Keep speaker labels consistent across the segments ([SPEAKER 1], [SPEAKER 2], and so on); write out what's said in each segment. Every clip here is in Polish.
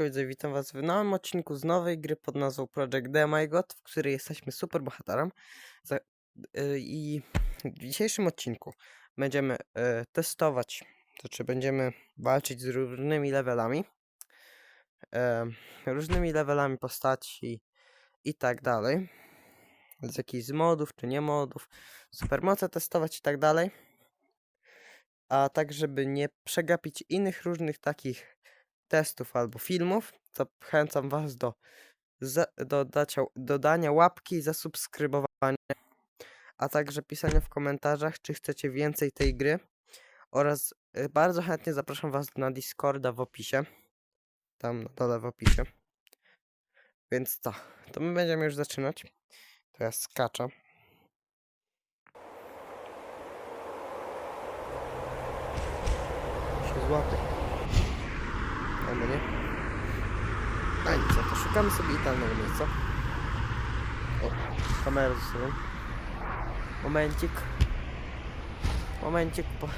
[SPEAKER 1] Widzę, witam was w nowym odcinku z nowej gry pod nazwą Project Demigod, w której jesteśmy super bohaterem. Y, I w dzisiejszym odcinku będziemy y, testować, to znaczy będziemy walczyć z różnymi levelami, em, różnymi levelami postaci i tak dalej. Z jakichś modów, czy nie modów, supermoce testować i tak dalej. A tak, żeby nie przegapić innych różnych takich testów albo filmów, zachęcam Was do za- dodacia, dodania łapki i zasubskrybowania, a także pisania w komentarzach, czy chcecie więcej tej gry. Oraz y, bardzo chętnie zapraszam Was na Discorda w opisie. Tam na dole w opisie. Więc to, to my będziemy już zaczynać. To ja skaczę. Się złapie. Albo nie? A nic, no to szukamy sobie idealnego miejsca. O, kamerę sobą. Momencik. Momencik, bo...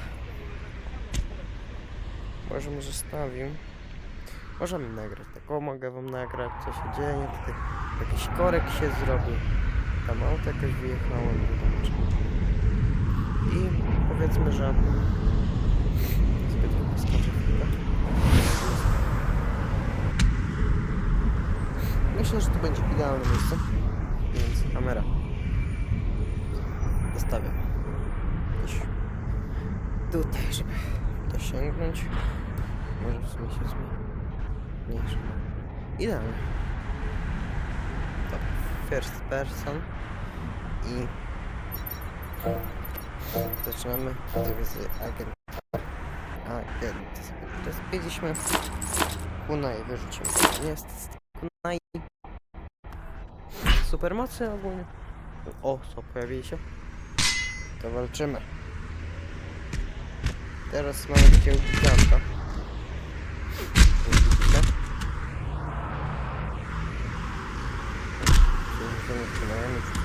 [SPEAKER 1] Może może stawię. Możemy nagrać. Tak, o, mogę wam nagrać, co się dzieje. Tutaj jakiś korek się zrobił. Tam auto jakoś wyjechało, nie wiadomo czemu. I powiedzmy, że... Sobie tylko poskoczę Myślę, że to będzie idealne miejsce. Więc kamera. Zostawiam. Gdzieś tutaj, żeby dosięgnąć. Może w sumie się zmniejszy. Idealnie. To first person. I zaczynamy dywizję agent. Agent. Teraz powiedzieliśmy kunaj, wyrzucimy. Kunaj. Supermocy ogólnie. O, co pojawili się? To walczymy. Teraz mamy takiego giganta. Jak widzicie. Tu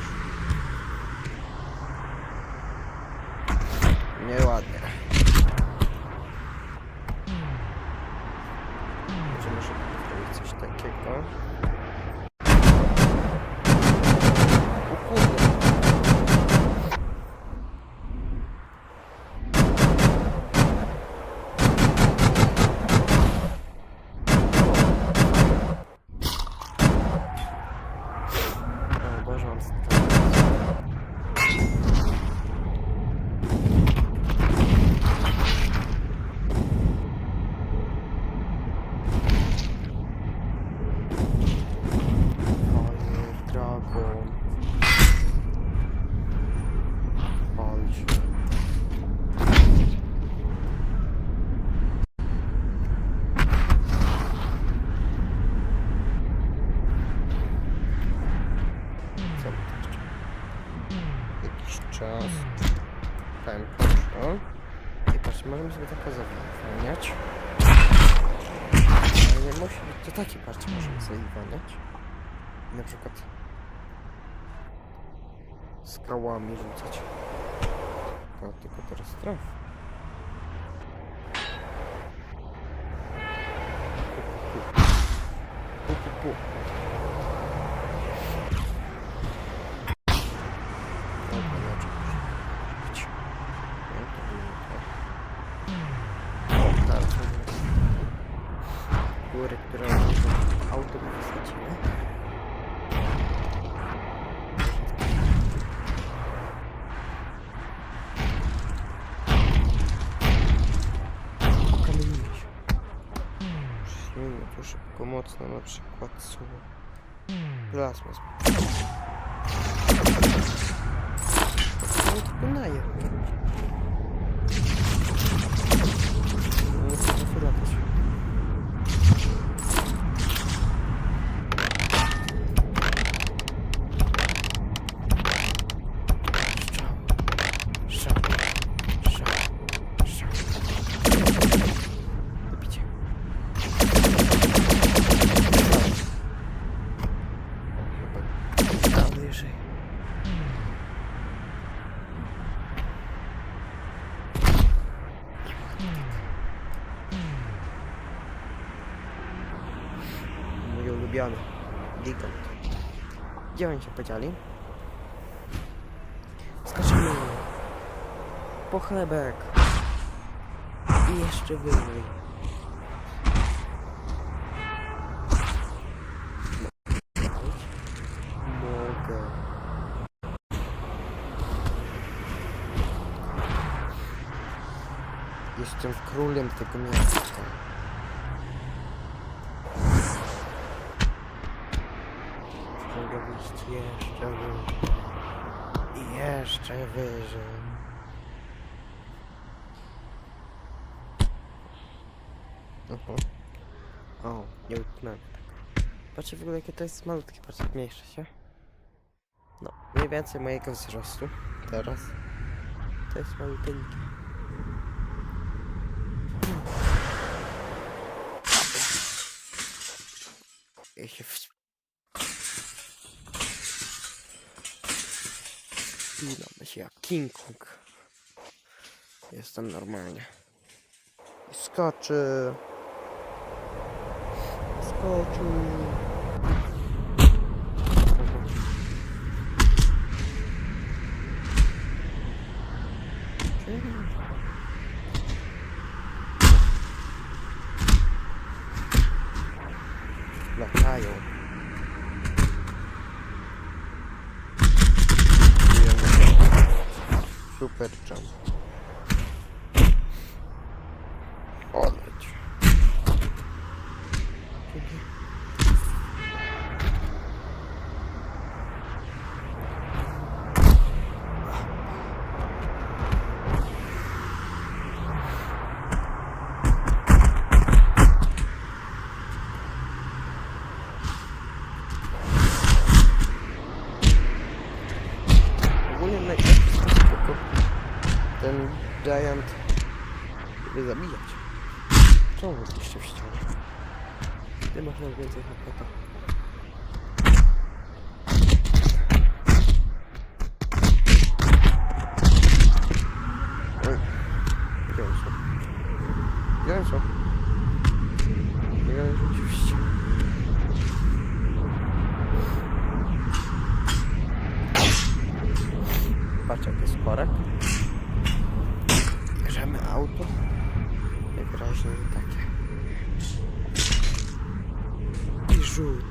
[SPEAKER 1] zawalniać. Ale nie musi być to taki, patrzcie, możemy sobie zwalniać. Na przykład skałami rzucać. No, tylko teraz traf. Pu, pu, pu. Dobra, inaczej może być. No, to było to. O, teraz mamy góry, które auto by wysadziły. Okamienimy się. Mocno, na przykład słowo. Plazma No to naje. Nie potrafię Gdzie oni się podzieli? Skaczemy. Po chlebek. I jeszcze wyżej. Mogę. Jestem królem tego miasta. Mogę wyjść jeszcze wyżej. I jeszcze wyżej. Oho. O, nie utknąłem tak. Patrzcie w ogóle jakie to jest malutkie, patrzcie, mniejsze się. No, mniej więcej mojego wzrostu teraz. To jest maluteńkie. Ja się w... Wspinamy się jak King Kong. Jestem normalnie. I skoczy. Skoczy. Super jump. Odleć. Ogólnie najlepszy ten giant żeby zabijać. Czemu jesteście w ścianie? Ty masz najwięcej HP to. Oj. Gdzie oni są? Gdzie oni są? Nie rzeczywiście. Patrz jak jest korek. Bierzemy auto. Najwyraźniej takie. I rzut.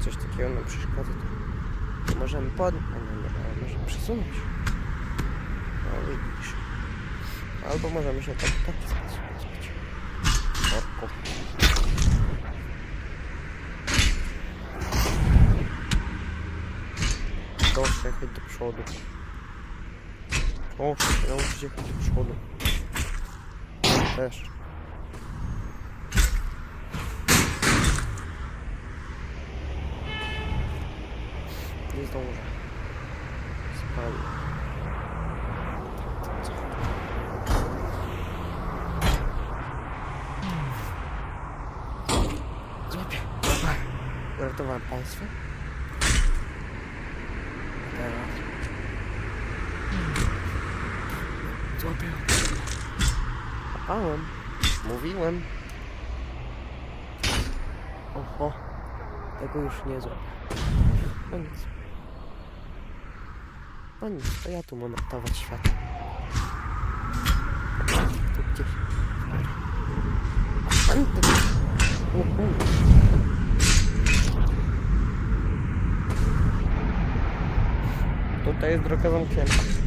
[SPEAKER 1] Coś takiego nam przeszkadza. To możemy pod... A nie, nie, możemy przesunąć. No widzisz. Albo możemy się tak taki sposób pozbyć. Orku. Proszę jechać do przodu. Proszę nauczyć jechać do przodu. Też. Nie zdążę. Spali. Złapię. Złapaj. Uratowałem państwo. Teraz. Złapię. Łapałem. Mówiłem. Oho. Tego już nie złapię. No nic. No nic, to ja tu mam ratować świat. Tu gdzieś. A pan ty... Uhu. Tutaj jest droga zamknięta.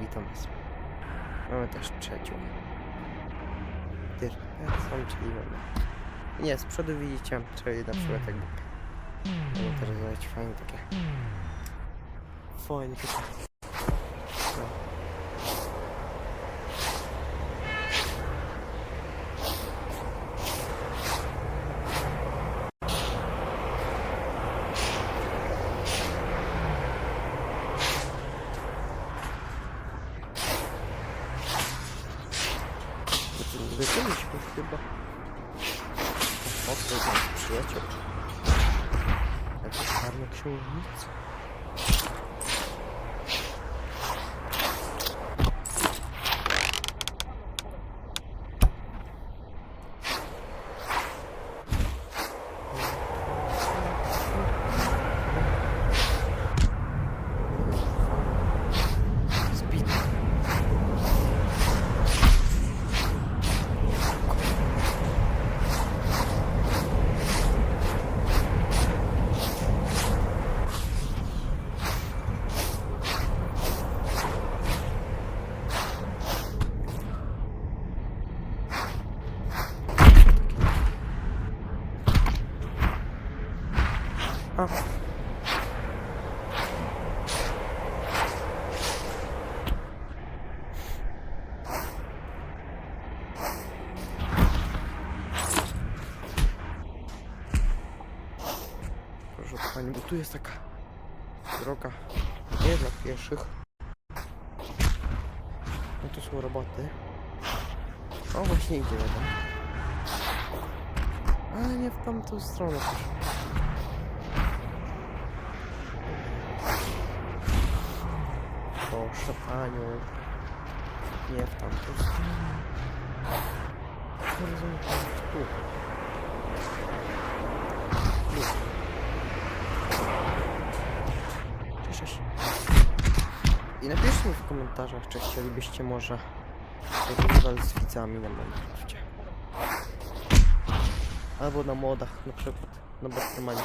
[SPEAKER 1] Witam was. Mamy też trzecią. Też są, czyli mamy. Nie, z przodu widzicie, czyli na przykład jakby. Mamy teraz zobaczyć fajnie takie. Fajnie takie. Вот что значит, что я чё? Это парня чё убийца? Tu jest taka droga nie dla pieszych. No tu są roboty. O, właśnie idziemy tam. Ale nie w tamtą stronę. Proszę panią. Nie w tamtą stronę. Rozumiem, tu. Tu. I napiszcie mi w komentarzach, czy chcielibyście może survival z widzami na Minecrafcie. Albo na modach, na przykład na Batmanie.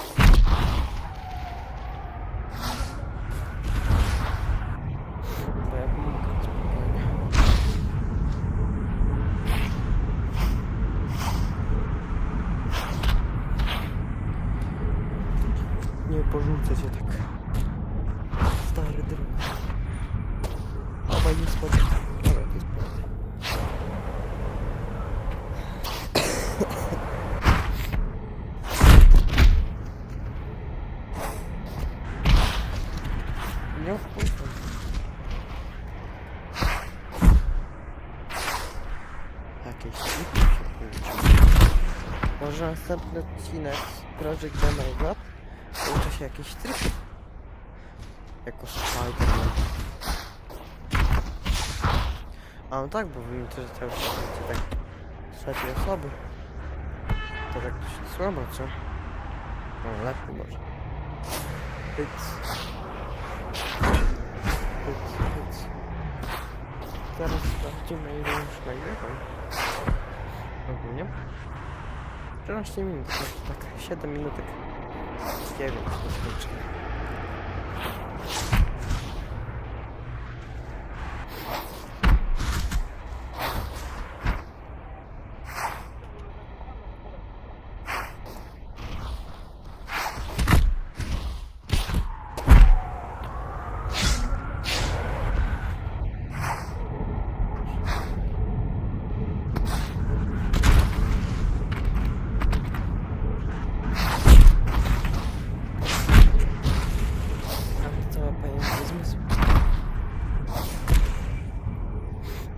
[SPEAKER 1] Bo ja mogę spokojnie. Nie porzucę cię tak. Stary drog. Obaj nie spadł. Dobra, to jest prawda. Nie wpuszczam. Jakieś. Może następny odcinek Project Demo Uczę się jakieś triki. Jako Spider-Man. A no tak, bo wiem, że to już będzie tak trzeciej osoby. To tak dość słabo, co? No lepiej może. Hyc. Hyc, hyc. Zaraz sprawdzimy ile już nagrywam. Ogólnie. 13 minut, to tak 7 minutek. Nie wiem, co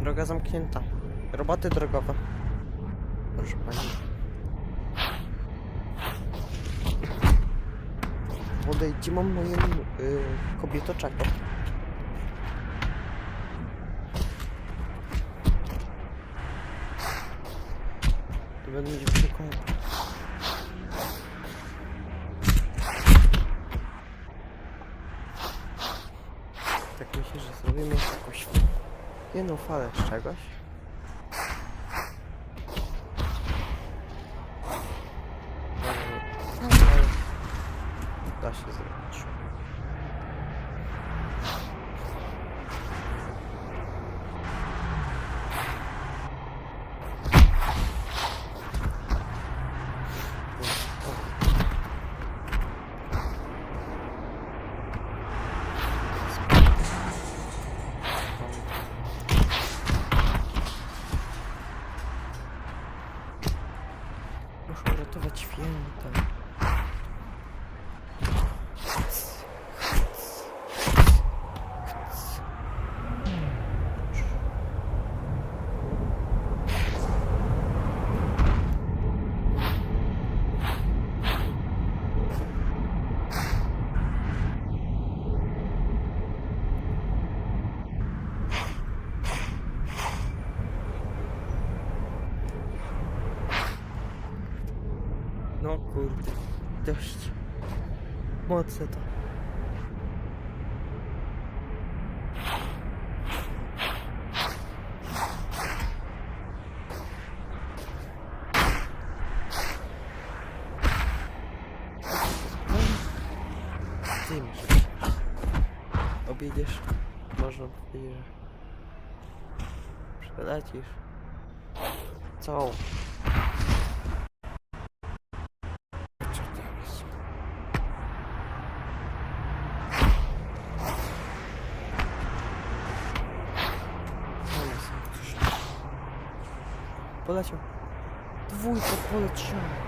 [SPEAKER 1] Droga zamknięta. Roboty drogowe. Proszę pani. Podejdźcie, mam moje yy, kobieto czego. To będę mieć przykład. Tak myślę, że zrobimy jakąś jedną falę z czegoś. Ale- ale Da się zrobić. Muszę uratować święta. No kurde, dość mocne to. Ty mi się objedziesz, można powiedzieć, że przelecisz. Co? кулачок. Двойка кулачок.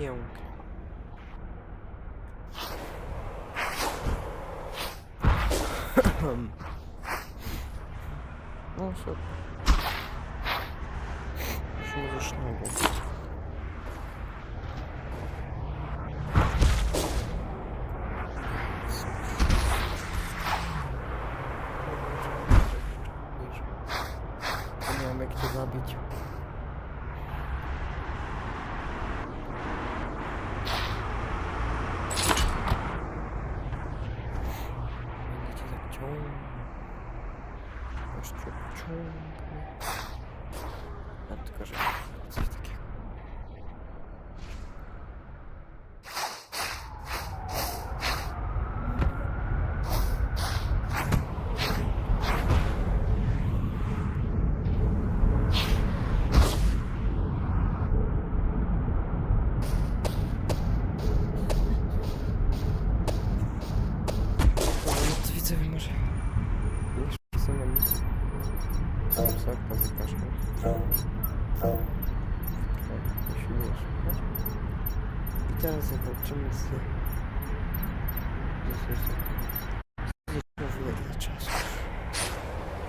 [SPEAKER 1] pięknie. No, super. Już mu zasznęło. Jeszcze teraz zobaczymy z... Jezus, znowu ile czasu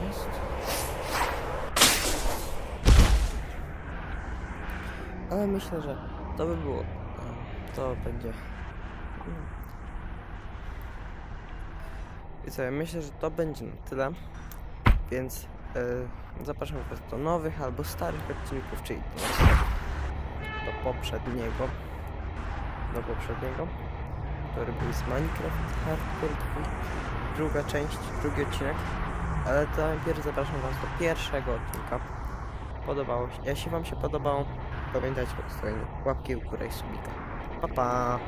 [SPEAKER 1] jest. Ale myślę, że to by było... a, To będzie... I co, ja myślę, że to będzie na tyle. Więc e, zapraszam Was do nowych albo starych odcinków, czyli do poprzedniego. Do poprzedniego, który był z Minecraft Hardcore 2, druga część, drugi odcinek. Ale to najpierw zapraszam Was do pierwszego odcinka. Podobało się. Jeśli Wam się podobało, pamiętajcie o zostawieniu łapki w górę subika. Pa pa!